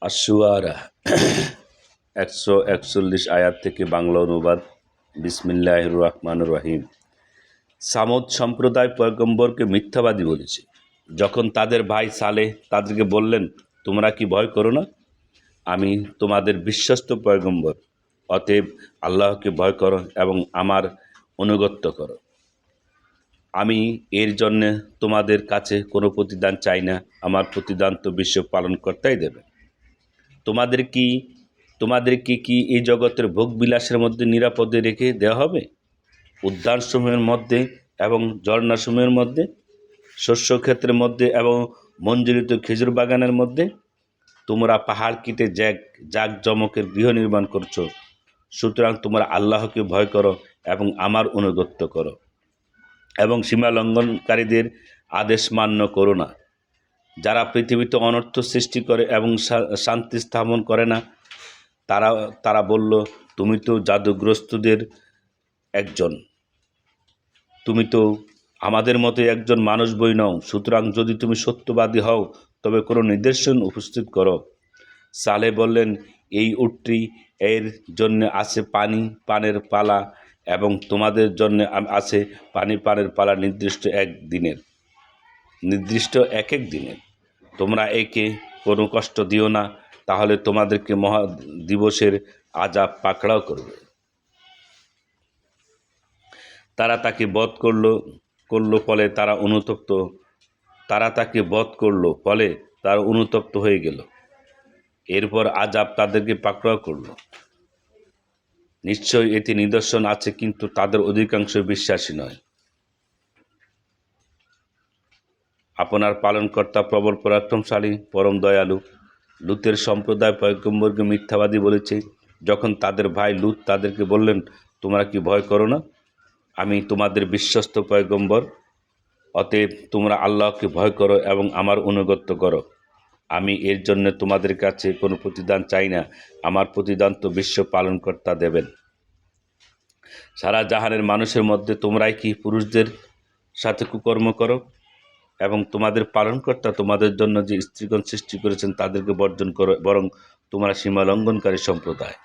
আশুয়ারা একশো একচল্লিশ আয়াত থেকে বাংলা অনুবাদ। বিসমিল্লাহ রহমান রহিম। সামদ সম্প্রদায় পয়গম্বরকে মিথ্যাবাদী বলেছে। যখন তাদের ভাই সালে তাদেরকে বললেন, তোমরা কি ভয় করো না? আমি তোমাদের বিশ্বস্ত পয়গম্বর। অতএব আল্লাহকে ভয় করো এবং আমার অনুগত্য করো। আমি এর জন্যে তোমাদের কাছে কোনো প্রতিদান চাই না। আমার প্রতিদান তো বিশ্ব পালনকর্তাই দেবে। তোমাদের কি তোমাদেরকে কি এই জগতের ভোগ বিলাসের মধ্যে নিরাপদে রেখে দেওয়া হবে? উদ্যানসমূহের মধ্যে এবং ঝর্ণাসমূহের মধ্যে, শস্যক্ষেত্রের মধ্যে এবং মঞ্জুরিত খেজুর বাগানের মধ্যে? তোমরা পাহাড় কেটে জ্যাক জাক জমকের গৃহ নির্মাণ করছ। সুতরাং তোমরা আল্লাহকে ভয় করো এবং আমার অনুগত্য করো। এবং সীমা লঙ্ঘনকারীদের আদেশ মান্য করো না। যারা পৃথিবীতে অনর্থ সৃষ্টি করে এবং শান্তি স্থাপন করে না, তারা তারা বলল, তুমি তো জাদুগ্রস্তদের একজন। তুমি তো আমাদের মতো একজন মানুষ বই নও। সুতরাং যদি তুমি সত্যবাদী হও, তবে কোনো নিদর্শন উপস্থিত করো। সালে বললেন, এই উটটি এর জন্য আছে পানি, পানের পালা, এবং তোমাদের জন্য আছে পানি, পানের পালা নির্দিষ্ট এক দিনের। নির্দিষ্ট এক এক দিনের তোমরা একে কোনো কষ্ট দিও না, তাহলে তোমাদেরকে মহা দিবসের আজাব পাকড়াও করবে। তারা তাকে বধ করল করল ফলে তারা অনুতপ্ত। তারা তাকে বধ করল, ফলে তারা অনুতপ্ত হয়ে গেল। এরপর আজাব তাদেরকে পাকড়াও করল। নিশ্চয়ই এতে নিদর্শন আছে, কিন্তু তাদের অধিকাংশ বিশ্বাসী নয়। আপনার পালনকর্তা প্রবল পরাক্রমশালী, পরম দয়ালু। লুতের সম্প্রদায় পয়গম্বরকে মিথ্যাবাদী বলেছে। যখন তাদের ভাই লুত তাদেরকে বললেন, তোমরা কি ভয় করো না? আমি তোমাদের বিশ্বস্ত পয়গম্বর। অতএব তোমরা আল্লাহকে ভয় করো এবং আমার অনুগত্য করো। আমি এর জন্য তোমাদের কাছে কোনো প্রতিদান চাই না। আমার প্রতিদান তো বিশ্ব পালনকর্তা দেবেন। সারা জাহানের মানুষের মধ্যে তোমরাই কি পুরুষদের সাথে কুকর্ম করো? এবং তোমাদের পালনকর্তা তোমাদের জন্য যে স্ত্রীগণ সৃষ্টি করেছেন, তাদেরকে বর্জন করো, বরং তোমরা সীমা লঙ্ঘনকারী সম্প্রদায়।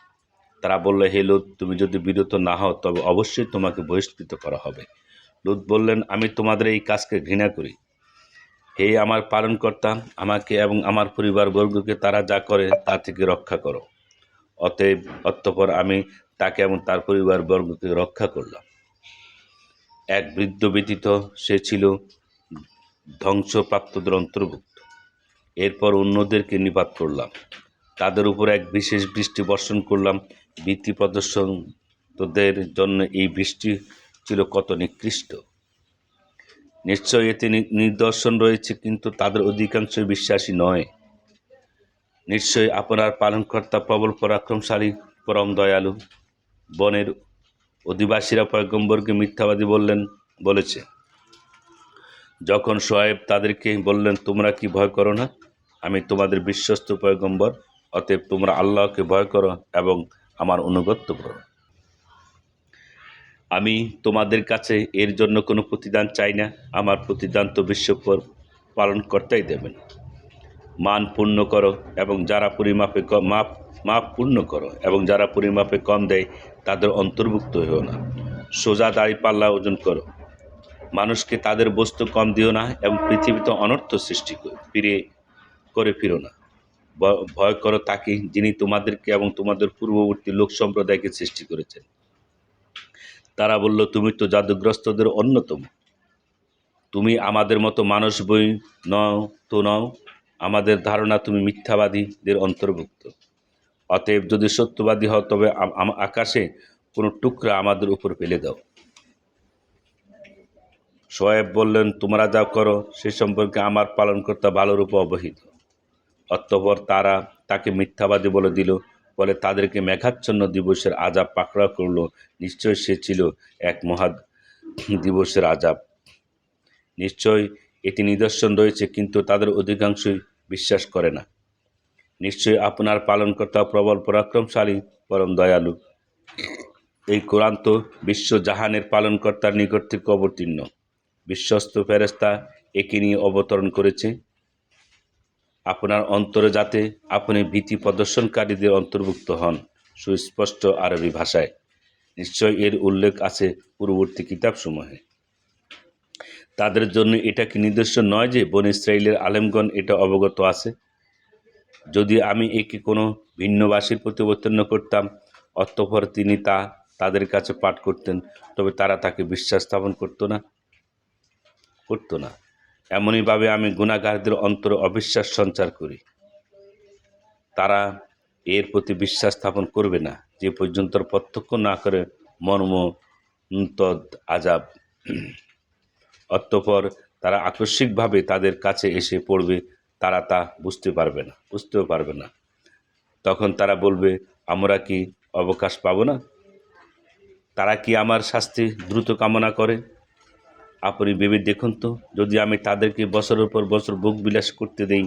তারা বলল, হে লুত, তুমি যদি বিরত না হও, তবে অবশ্যই তোমাকে বহিষ্কৃত করা হবে। লুত বললেন, আমি তোমাদের এই কাজকে ঘৃণা করি। হে আমার পালনকর্তা, আমাকে এবং আমার পরিবারবর্গকে তারা যা করে, তা থেকে রক্ষা করো। অতএব, অতঃপর আমি তাকে এবং তার পরিবারবর্গকে রক্ষা করলাম। এক বৃদ্ধ ব্যতীত সে ছিল ধ্বংসপ্রাপ্তদের অন্তর্ভুক্ত। এরপর অন্যদেরকে নিপাত করলাম। তাদের উপর এক বিশেষ বৃষ্টি বর্ষণ করলাম। বৃত্তি প্রদর্শন তোদের জন্য এই বৃষ্টি ছিল কত নিকৃষ্ট। নিশ্চয় এতে নিদর্শন রয়েছে, কিন্তু তাদের অধিকাংশই বিশ্বাসী নয়। নিশ্চয়ই আপনার পালনকর্তা প্রবল পরাক্রমশালী, পরম দয়ালু। বনের অধিবাসীরা পয়গম্বরকে মিথ্যাবাদী বললেন, বলেছে যখন সোয়েব তাদেরকে বললেন, তোমরা কি ভয় করো না? আমি তোমাদের বিশ্বস্ত পয়গম্বর, অতএব তোমরা আল্লাহকে ভয় করো এবং আমার অনুগত্য করো। আমি তোমাদের কাছে এর জন্য কোনো প্রতিদান চাই না। আমার প্রতিদান তো বিশ্ব পর- পালনকর্তাই দেবেন। মান পূর্ণ করো এবং যারা পরিমাপে মাপ মাপ পূর্ণ করো এবং যারা পরিমাপে কম দেয়, তাদের অন্তর্ভুক্ত হয়েও না। সোজা দাড়ি পাল্লা ওজন করো। মানুষকে তাদের বস্তু কম দিও না এবং পৃথিবীতে অনর্থ সৃষ্টি করে ফিরে, করে ফিরো না। ভয় করো তাকে যিনি তোমাদেরকে এবং তোমাদের পূর্ববর্তী লোক সম্প্রদায়কে সৃষ্টি করেছেন। তারা বলল, তুমি তো জাদুগ্রস্তদের অন্যতম। তুমি আমাদের মতো মানুষ বই নও, তো নও। আমাদের ধারণা তুমি মিথ্যাবাদীদের অন্তর্ভুক্ত। অতএব যদি সত্যবাদী হও, তবে আকাশে কোনো টুকরা আমাদের উপর ফেলে দাও। সোয়েব বললেন, তোমরা যা করো, সে সম্পর্কে আমার পালনকর্তা ভালোরূপে অবহিত। অতঃপর তারা তাকে মিথ্যাবাদী বলে দিল বলে তাদেরকে মেঘাচ্ছন্ন দিবসের আজাব পাকড়া করল। নিশ্চয় সে ছিল এক মহা দিবসের আজাব নিশ্চয় এটি নিদর্শন রয়েছে, কিন্তু তাদের অধিকাংশই বিশ্বাস করে না। নিশ্চয়ই আপনার পালনকর্তা প্রবল পরাক্রমশালী, পরম দয়ালু। এই কোরআন তো বিশ্ব জাহানের পালনকর্তার নিকট থেকে অবতীর্ণ। বিশ্বস্ত ফেরেস্তা একে নিয়ে অবতরণ করেছে। আপনার অন্তরে যাতে আপনি ভীতি প্রদর্শনকারীদের অন্তর্ভুক্ত হন, সুস্পষ্ট আরবি ভাষায়। নিশ্চয় এর উল্লেখ আছে পূর্ববর্তী কিতাবসমূহে। তাদের জন্য এটা কি নির্দিষ্ট নয় যে বন ইসরায়েলের আলেমগণ এটা অবগত আছে? যদি আমি একে কোনো ভিন্নবাসীর প্রতি অবতীর্ণ করতাম, অতঃপর তিনি তা তাদের কাছে পাঠ করতেন, তবে তারা তাকে বিশ্বাস স্থাপন করতো না। করতো না। এমনইভাবে আমি গুণাগারদের অন্তরে অবিশ্বাস সঞ্চার করি। তারা এর প্রতি বিশ্বাস স্থাপন করবে না, যে পর্যন্ত প্রত্যক্ষ না করে মর্ম তদ আজাব। অতঃপর তারা আকস্মিকভাবে তাদের কাছে এসে পড়বে, তারা তা বুঝতে পারবে না, বুঝতেও পারবে না। তখন তারা বলবে, আমরা কি অবকাশ পাবো না? তারা কি আমার শাস্তি দ্রুত কামনা করে? আপনি ভেবে দেখুন তো, যদি আমি তাদেরকে বছরের পর বছর বুক বিলাস করতে দেই,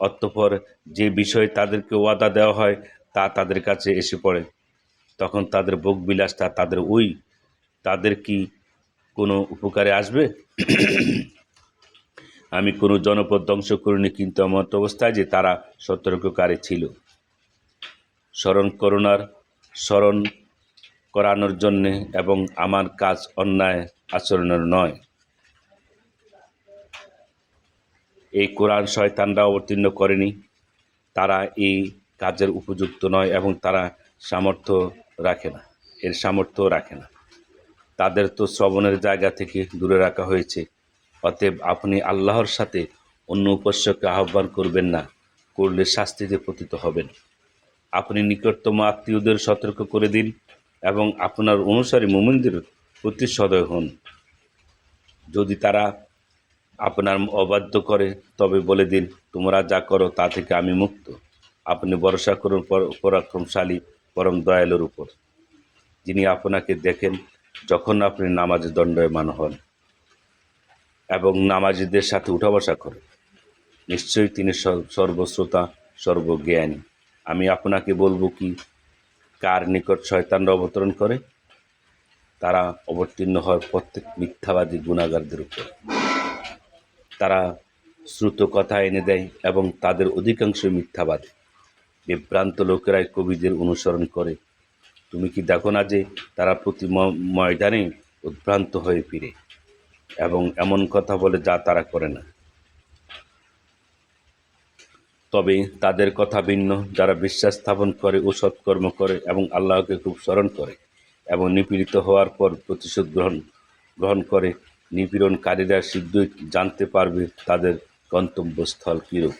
অতঃপর যে বিষয়ে তাদেরকে ওয়াদা দেওয়া হয়, তা তাদের কাছে এসে পড়ে। তখন তাদের ভোগ বিলাসটা তাদের ওই, তাদের কি কোনো উপকারে আসবে? আমি কোনো জনপদ ধ্বংস করিনি, কিন্তু আমার অবস্থায় যে তারা সতর্ককারী ছিল। স্মরণ করোনার স্মরণ করানোর জন্যে এবং আমার কাজ অন্যায় আচরণের নয়। এই কোরআন শয়তানরা অবতীর্ণ করেনি। তারা এই কাজের উপযুক্ত নয় এবং তারা সামর্থ্য রাখে না। এর সামর্থ্য রাখে না। তাদের তো শ্রবণের জায়গা থেকে দূরে রাখা হয়েছে। অতএব আপনি আল্লাহর সাথে অন্য উপাস্যকে আহ্বান করবেন না, করলে শাস্তিতে পতিত হবেন। আপনি নিকটতম আত্মীয়দের সতর্ক করে দিন এবং আপনার অনুসারী মোমিনদের প্রতি সদয় হন। যদি তারা আপনার অবাধ্য করে, তবে বলে দিন, তোমরা যা করো তা থেকে আমি মুক্ত। আপনি ভরসা করুন পর- পরাক্রমশালী, পরম দয়ালুর উপর। যিনি আপনাকে দেখেন, যখন আপনি নামাজে দণ্ডায়মান হন এবং নামাজিদের সাথে উঠা বসা করেন, নিশ্চয়ই তিনি সর্বশ্রোতা, সর্বজ্ঞানী। আমি আপনাকে বলব কি, কার নিকট শয়তানরা অবতরণ করে? তারা অবতীর্ণ হয় প্রত্যেক মিথ্যাবাদী গুণাগারদের উপর। তারা শ্রুত কথা এনে দেয় এবং তাদের অধিকাংশ মিথ্যাবাদী। বিভ্রান্ত লোকেরাই কবিদের অনুসরণ করে। তুমি কি দেখো না যে তারা প্রতি ময়দানে উদ্ভ্রান্ত হয়ে ফিরে এবং এমন কথা বলে যা তারা করে না? তবে তাদের কথা ভিন্ন। যারা বিশ্বাস স্থাপন করে ও সৎকর্ম করে এবং আল্লাহকে খুব স্মরণ করে এবং নিপীড়িত হওয়ার পর প্রতিশোধ গ্রহণ গ্রহণ করে নিপীড়নকারীরা শীঘ্রই জানতে পারবে তাদের গন্তব্যস্থল কীরূপ।